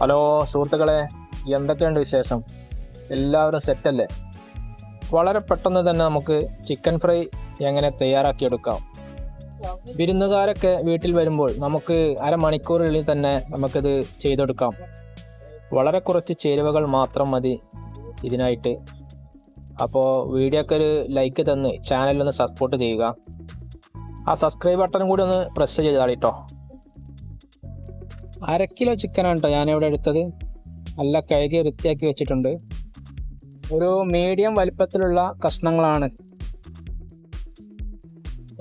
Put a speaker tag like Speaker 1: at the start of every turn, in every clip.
Speaker 1: Hello സുഹൃത്തുക്കളെ എന്തൊക്കെയുണ്ട് വിശേഷം? എല്ലാവരും സെറ്റല്ലേ? വളരെ പെട്ടെന്ന് തന്നെ നമുക്ക് ചിക്കൻ ഫ്രൈ എങ്ങനെ തയ്യാറാക്കിയെടുക്കാം. വിരുന്നുകാരൊക്കെ വീട്ടിൽ വരുമ്പോൾ നമുക്ക് അരമണിക്കൂറിനുള്ളിൽ തന്നെ നമുക്കിത് ചെയ്തെടുക്കാം. വളരെ കുറച്ച് ചേരുവകൾ മാത്രം മതി ഇതിനായിട്ട്. അപ്പോൾ വീഡിയോക്ക് ഒരു ലൈക്ക് തന്ന് ചാനലൊന്ന് സപ്പോർട്ട് ചെയ്യുക. ആ സബ്സ്ക്രൈബ് ബട്ടൺ കൂടി ഒന്ന് പ്രസ് ചെയ്താളിട്ടോ അര കിലോ ചിക്കനാണ് കേട്ടോ ഞാനിവിടെ എടുത്തത്. നല്ല കഴുകി വൃത്തിയാക്കി വെച്ചിട്ടുണ്ട്. ഒരു മീഡിയം വലിപ്പത്തിലുള്ള കഷ്ണങ്ങളാണ്.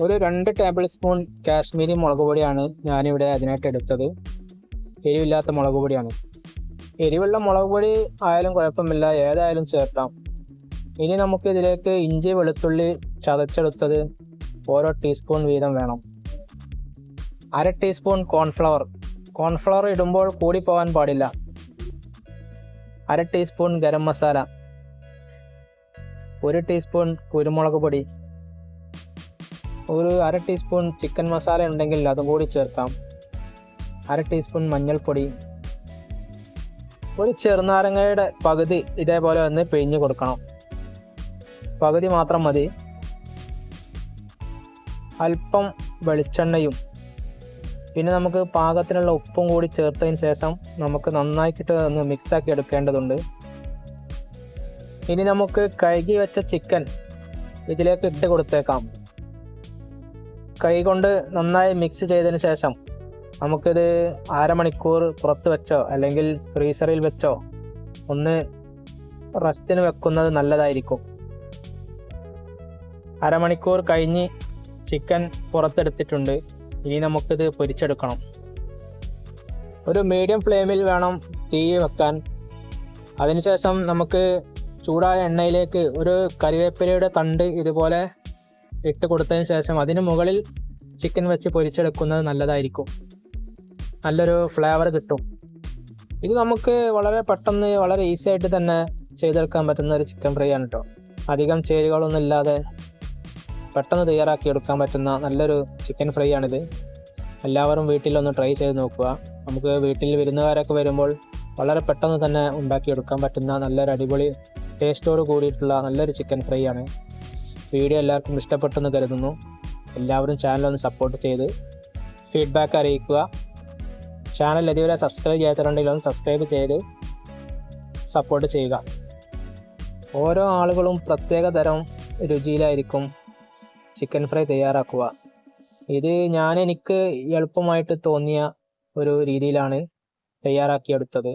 Speaker 1: ഒരു രണ്ട് ടേബിൾ സ്പൂൺ കാശ്മീരി മുളക് പൊടിയാണ് ഞാനിവിടെ അതിനായിട്ട് എടുത്തത്. എരിവില്ലാത്ത മുളക് പൊടിയാണ്. എരിവുള്ള മുളക് പൊടി ആയാലും കുഴപ്പമില്ല ഏതായാലും ചേർക്കാം. ഇനി നമുക്ക് ഇതിലേക്ക് ഇഞ്ചി വെളുത്തുള്ളി ചതച്ചെടുത്തത് ഓരോ ടീസ്പൂൺ വീതം വേണം. അര ടീസ്പൂൺ കോൺഫ്ലവർ കോൺഫ്ലവർ ഇടുമ്പോൾ കൂടി പോകാൻ പാടില്ല. അര ടീസ്പൂൺ ഗരം മസാല. ഒരു ടീസ്പൂൺ കുരുമുളക് പൊടി. ഒരു അര ടീസ്പൂൺ ചിക്കൻ മസാല ഉണ്ടെങ്കിൽ അതും കൂടി ചേർക്കാം. അര ടീസ്പൂൺ മഞ്ഞൾപ്പൊടി. ഒരു ചെറുനാരങ്ങയുടെ പകുതി ഇതേപോലെ ഒന്ന് പിഴിഞ്ഞ് കൊടുക്കണം. പകുതി മാത്രം മതി. അല്പം വെളിച്ചെണ്ണയും പിന്നെ നമുക്ക് പാകത്തിനുള്ള ഉപ്പും കൂടി ചേർത്തതിന് ശേഷം നമുക്ക് നന്നായിട്ട് ഒന്ന് മിക്സാക്കി എടുക്കേണ്ടതുണ്ട്. ഇനി നമുക്ക് കഴുകി വെച്ച ചിക്കൻ ഇതിലേക്ക് ഇട്ട് കൊടുത്തേക്കാം. കൈ കൊണ്ട് നന്നായി മിക്സ് ചെയ്തതിന് ശേഷം നമുക്കിത് അരമണിക്കൂർ പുറത്ത് വെച്ചോ അല്ലെങ്കിൽ ഫ്രീസറിൽ വെച്ചോ ഒന്ന് റെസ്റ്റിന് വെക്കുന്നത് നല്ലതായിരിക്കും. അരമണിക്കൂർ കഴിഞ്ഞ് ചിക്കൻ പുറത്തെടുത്തിട്ടുണ്ട്. ഇനി നമുക്കിത് പൊരിച്ചെടുക്കണം. ഒരു മീഡിയം ഫ്ലെയിമിൽ വേണം തീ വെക്കാൻ. അതിനുശേഷം നമുക്ക് ചൂടായ എണ്ണയിലേക്ക് ഒരു കറിവേപ്പിലയുടെ തണ്ട് ഇതുപോലെ ഇട്ട് കൊടുത്തതിന് ശേഷം അതിന് മുകളിൽ ചിക്കൻ വെച്ച് പൊരിച്ചെടുക്കുന്നത് നല്ലതായിരിക്കും. നല്ലൊരു ഫ്ലേവർ കിട്ടും. ഇത് നമുക്ക് വളരെ പെട്ടെന്ന് വളരെ ഈസി ആയിട്ട് തന്നെ ചെയ്തെടുക്കാൻ പറ്റുന്ന ഒരു ചിക്കൻ ഫ്രൈ ആണ് കേട്ടോ അധികം ചേരുവകളൊന്നും ഇല്ലാതെ പെട്ടെന്ന് തയ്യാറാക്കി എടുക്കാൻ പറ്റുന്ന നല്ലൊരു ചിക്കൻ ഫ്രൈ ആണിത്. എല്ലാവരും വീട്ടിലൊന്ന് ട്രൈ ചെയ്ത് നോക്കുക. നമുക്ക് വീട്ടിൽ വിരുന്നുകാരൊക്കെ വരുമ്പോൾ വളരെ പെട്ടെന്ന് തന്നെ ഉണ്ടാക്കിയെടുക്കാൻ പറ്റുന്ന നല്ലൊരു അടിപൊളി ടേസ്റ്റോട് കൂടിയിട്ടുള്ള നല്ലൊരു ചിക്കൻ ഫ്രൈ ആണ്. വീഡിയോ എല്ലാവർക്കും ഇഷ്ടപ്പെട്ടെന്ന് കരുതുന്നു. എല്ലാവരും ചാനലൊന്ന് സപ്പോർട്ട് ചെയ്ത് ഫീഡ്ബാക്ക് അറിയിക്കുക. ചാനൽ ഇതുവരെ സബ്സ്ക്രൈബ് ചെയ്യാത്തതുണ്ടെങ്കിൽ ഒന്ന് സബ്സ്ക്രൈബ് ചെയ്ത് സപ്പോർട്ട് ചെയ്യുക. ഓരോ ആളുകളും പ്രത്യേക തരം രുചിയിലായിരിക്കും ചിക്കൻ ഫ്രൈ തയ്യാറാക്കുക. ഇത് ഞാൻ എനിക്ക് എളുപ്പമായിട്ട് തോന്നിയ ഒരു രീതിയിലാണ് തയ്യാറാക്കിയെടുത്തത്.